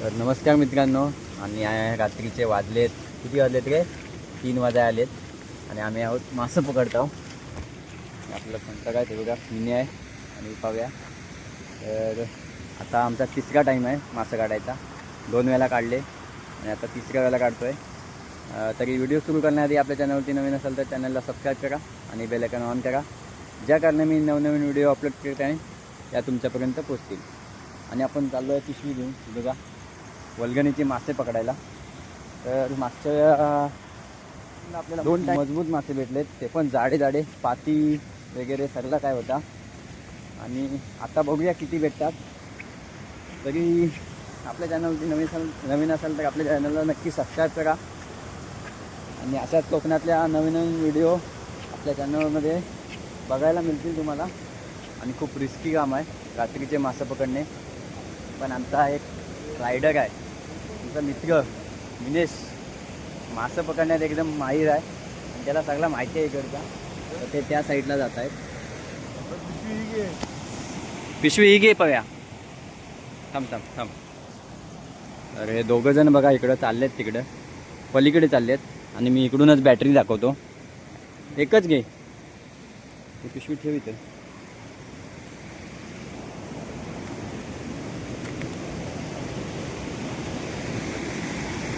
तर नमस्कार मित्रांनो आणि रात्रीचे वाजलेत किती वाजलेत रे? तीन वाजा आलेत. आणि आम्ही आहोत मासं पकडतो आपलं कोणतं काय ते बघा मिनी आहे. आणि पाहूया. तर आता आमचा तिसरा टाईम आहे मासं काढायचा. दोन वेळा काढले. आणि आता तिसऱ्या वेळेला काढतो आहे तरी व्हिडिओ सुरू करण्याआधी आपल्या चॅनलवरती नवीन असेल तर चॅनलला सबस्क्राईब करा आणि बेलायकन ऑन करा. ज्या कारणे मी नवनवीन व्हिडिओ अपलोड करत आहे त्या तुमच्यापर्यंत पोचतील आणि आपण चाललो आहे पिशवी घेऊन. बघा. वल्गणीचे मासे पकडायला. तर मागच्या आपल्याला दोन मजबूत मासे भेटलेत. ते पण जाडे जाडे पाती वगैरे सगळा काय होता. आणि आता बघूया किती भेटतात. तरी आपल्या चॅनलवरती नवीन असाल नवीन असाल तर आपल्या चॅनलला नक्की सबस्क्राईब करा. आणि अशाच कोकणातल्या नवीन नवीन व्हिडिओ आपल्या चॅनलमध्ये बघायला मिळतील तुम्हाला. आणि खूप रिस्की काम आहे रात्रीचे मासे पकडणे. पण आमचा एक रायडर आहे. माझा मित्र मिनेश मासं पकडण्यात एकदम माहीर आहे. आणि त्याला सगळा माहिती आहे इकडचा. तर ते त्या साईडला जात आहेत पिशवी ही घे पव्या. थांब थांब थांब. अरे दोघं जण बघा इकडं चाललेत तिकडं. पलीकडे चाललेत. आणि मी इकडूनच बॅटरी दाखवतो. एकच घे. पिशवी ठेव तर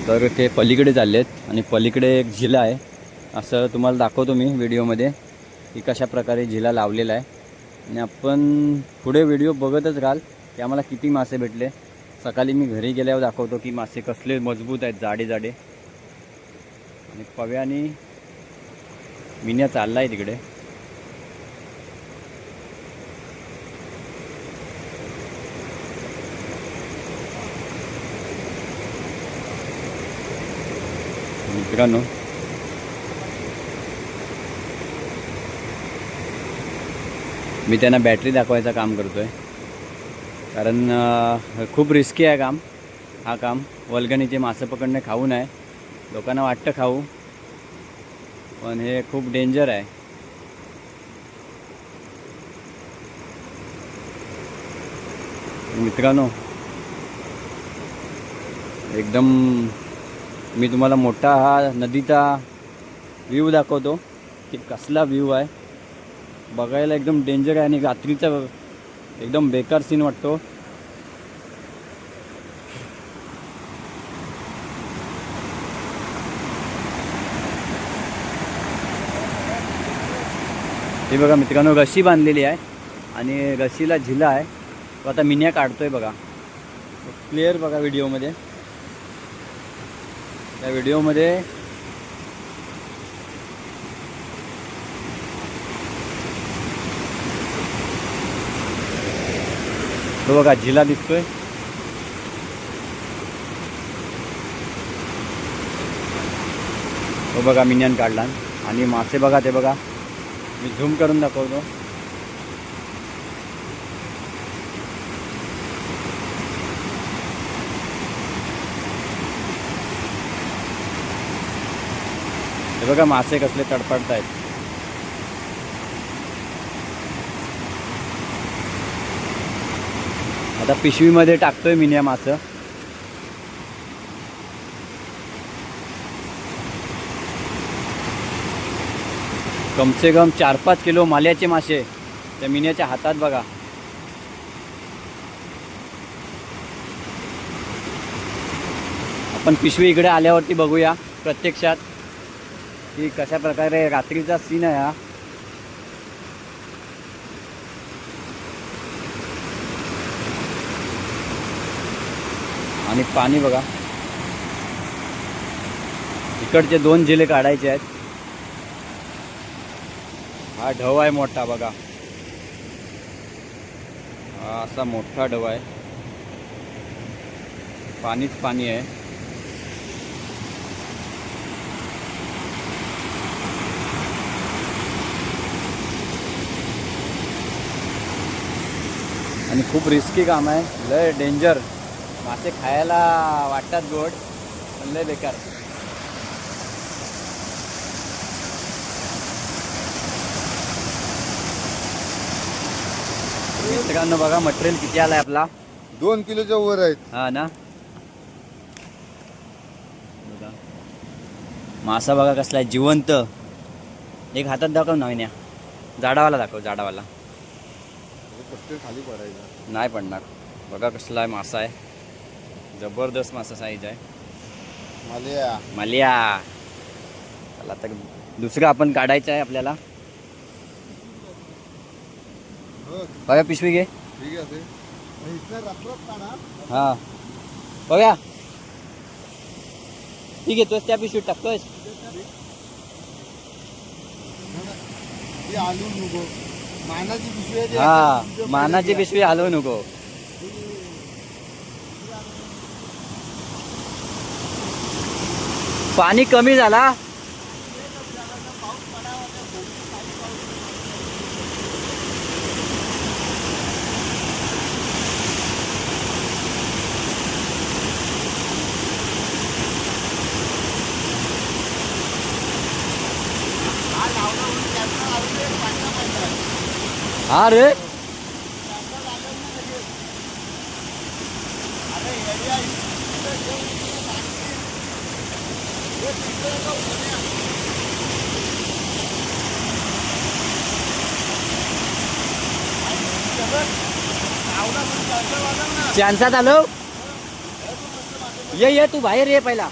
तर ते पलीकडे चालले आहेत आणि पलीकडे एक झिला आहे. असं तुम्हाला दाखवतो मी व्हिडिओमध्ये की कशा प्रकारे झिला लावलेला आहे. आणि आपण पुढे व्हिडिओ बघतच राहाल की आम्हाला किती मासे भेटले. सकाळी मी घरी गेल्यावर दाखवतो की मासे कसले मजबूत आहेत जाडे जाडे. आणि पव्याने मिन्या चालला आहे तिकडे. मित्रांनो मी त्यांना बॅटरी दाखवायचं काम करतो आहे कारण खूप रिस्की आहे काम. हा काम वल्गणीचे मासे पकडणे खाऊ नये लोकांना वाटतं खाऊ. पण हे खूप डेंजर आहे. मित्रांनो एकदम मी तुम्हाला मोठा हा नदीचा व्ह्यू दाखवतो. की कसला व्ह्यू आहे. बघायला एकदम डेंजर आहे आणि रात्रीचा एकदम बेकार सीन वाटतो. हे बघा मित्रांनो रशी बांधलेली आहे आणि रशीला झिला आहे. तो आता मिन्या काढतोय बघा. क्लिअर बघा व्हिडिओमध्ये त्या व्हिडिओमध्ये तो बघा झिला दिसतोय. तो बघा मिनियन काढला. आणि मासे बघा ते बघा. मी झूम करून दाखवतो. हे बघा मासे कसले तडफडत आहेत आता पिशवीमध्ये टाकतोय मिन्या मासं. कमसे कम चार पाच किलो माल्याचे मासे त्या मिन्याच्या हातात बघा. आपण पिशवी इकडे आल्यावरती बघूया प्रत्यक्षात. की कशा प्रकारे रात्रीचा सीन आहे हा. आणि पाणी बघा. इकडचे दोन जिले काढायचे आहेत. हा ढव आहे मोठा बघा. हा असा मोठा ढव आहे. पाणीच पाणी आहे. आणि खूप रिस्की काम आहे. लय डेंजर मासे खायला वाटतात गोड पण लय बेकार. मित्रांनो बघा मटेरियल किती आलाय आपला. दोन किलोच्या वर आहेत. हा ना? मासा बघा कसला आहे जिवंत. एक हातात दाखव नवीन्या जाडावाला दाखव जाडावाला खाली पडायचा. नाही पडणार. बघा कसला आहे मासा आहे. जबरदस्त मासा साईज आहे. मालिया. मालिया. चला तर दुसरं आपण काढायचं आहे आपल्याला. बघा. पिशवी घे. हा. बघा ठीक आहे तोच त्या पिशवीत आलू नको हा मानाची पिशवी हलवू नको. पाणी कमी झाला हा लावला म्हणून कॅमेरा लावून दे, पाठला पाहिजे. हा रे कॅमेरा लागेल ना लगेच. अरे येड्या, इथं ठेव, इथं टाकशील. हे तिकडे नको पुण्या. आणि सगळं लावला म्हणून कॅमेरा हा रे चान्सात आलो। ये ये तू बाहेर ये पहिला.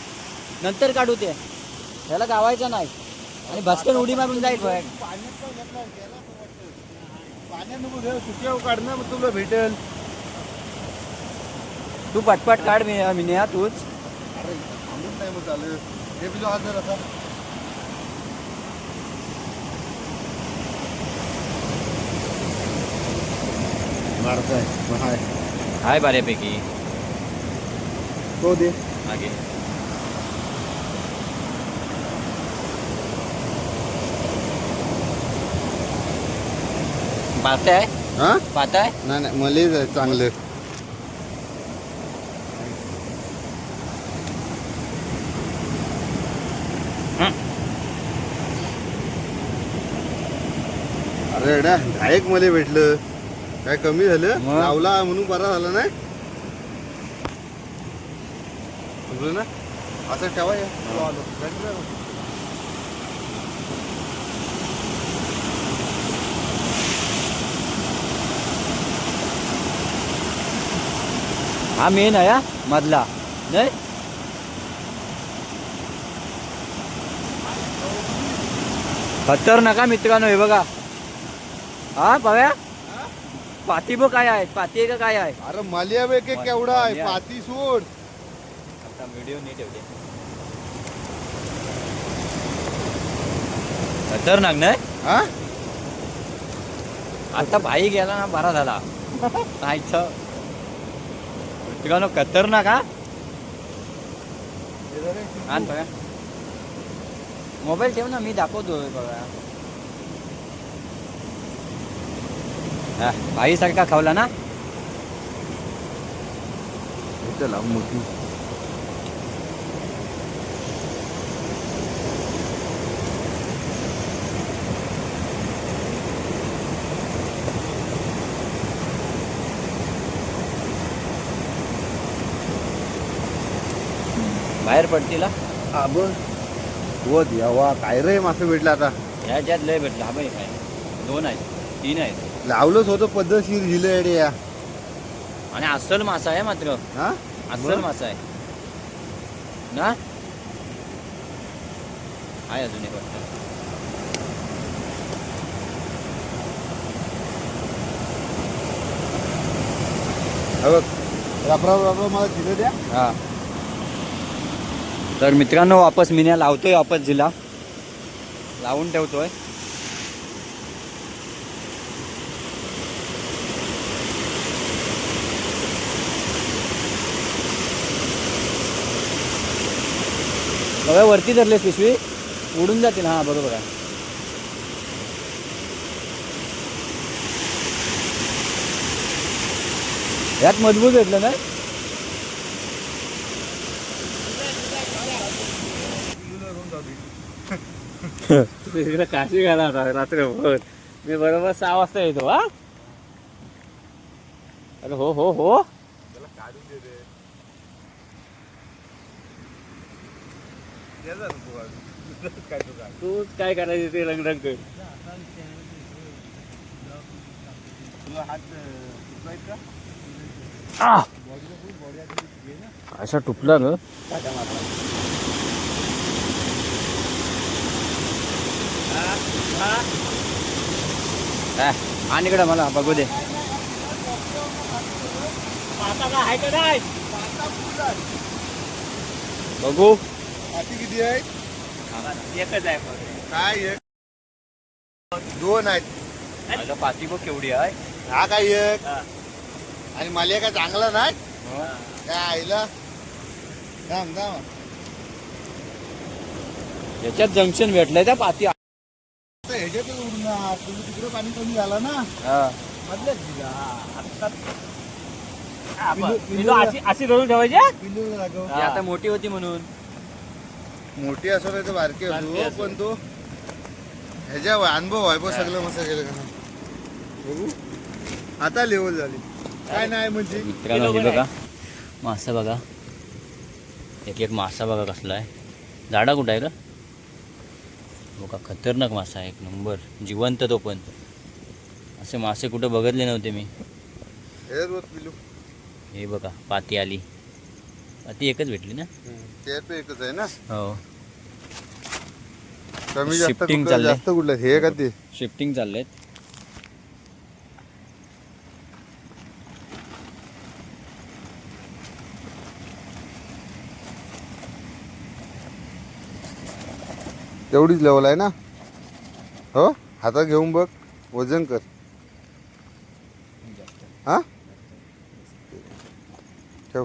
नंतर काढू ते. त्याला गावायचं नाही. आणि भस्कन उडी मारून जाईल बाहेर. पाण्यात पण घेतला, गेला तो वाटतं. पाण्यात नको ठेव, सुक्यावर काढ ना मग तुला भेटेल. तू पटपट काढ मी मिनिया तूच. अरे थांबून नाही मग चालेल हे तुझा हात जर असा मारताय. हाय. हाय बऱ्यापैकी. तो दे. मागे. पाहताय हा? पाहताय नाही नाही मलेच आहे चांगलं. अरे एवढ्या घायक मले भेटलं. काय कमी झालं? मग? लावला म्हणून बरा झाला नाही? समजलं ना? असं ठेवा या. आलो. हा मेन आहे मधला. नाही. खतरनाक मित्रांनो हे बघा. हा बघा पाती बघ काय आहे? पाती आहे का काय आहे? अरे मालिया बे के केवढा आहे. पाती सोड. आता व्हिडिओ नीट ठेवते खतरनाक नाही? हा? आता भाई गेला ना बरा झाला. नाहीचं मित्रांनो खतरनाक हा आण बघा मोबाईल ठेव ना मी दाखवतो बघा हा, भाईसारखा खावला ना चला मोठी बाहेर पडतील हा. आब व देवा काय रे मासे भेटलं आता? ह्याच्यात लय भेटला. हा बाई काय? दोन आहेत तीन आहेत. लावलंच होतं पद्धतशीर झिलं येडे या. आणि अस्सल मासा आहे मात्र. हा? अस्सल? मासा आहे. ना? आहे अजून एक वाटतं. हा बघ. रपरा रपरा मला झिलं द्या. हा. तर मित्रांनो वापस मिन्या लावतोय वापस जिला. लावून ठेवतोय. बघा वरती धरलेस पिशवी. उडून जातील. हा बरोबर आहे. यात मजबूत भेटलं ना? तिकडे काशी घाला होता रात्रभर मी बरोबर सहा वाजता येतो हा? अरे हो हो हो. तूच काय करायचं ते रंगरंग कर. तुला हात अं, दुखायत का? आ! बॉडीला खूप बॉडी आधी दुखते ना असा टुपला ग आणि इकडे मला बघू दे. आहे बघू. हाती किती आहेत एकच आहे? काय एक? दोन आहेत. पाती बघ केवढी आहे? हा काय एक. आणि मला काय चांगला नाही? काय आईला? थांब थांब. याच्यात जंक्शन भेटलंय त्या पाती ह्याच्यातच तुम्ही तिकडे पाणी कमी झाला ना. हा. मधल्याच दिला अशी- अशी धरून ठेवायची? आता मोठी होती म्हणून. मोठी असो नाही तर बारकी बारकी असो. असो. पण तो ह्याच्या अनुभव आहे बघ सगळं मस्त केलं का. बघू. आता लेवल झाली. काय नाही म्हणजे. मित्रांनो हे बघा. मासा बघा. एक एक मासा बघा कसला आहे. झाडा कुठं आहे का बघा खतरनाक मासा आहे एक नंबर. जिवंत तो पण. असे मासे कुठं बघितले नव्हते मी. हे बघा पाती आली. पाती एकच भेटली ना? एकच आहे ना? हो. कुठलं चाललंय. हे शिफ्टिंग चाललेत तेवढीच लेवल आहे ना? हो? हातात घेऊन बघ. वजन कर. हां? ठेव.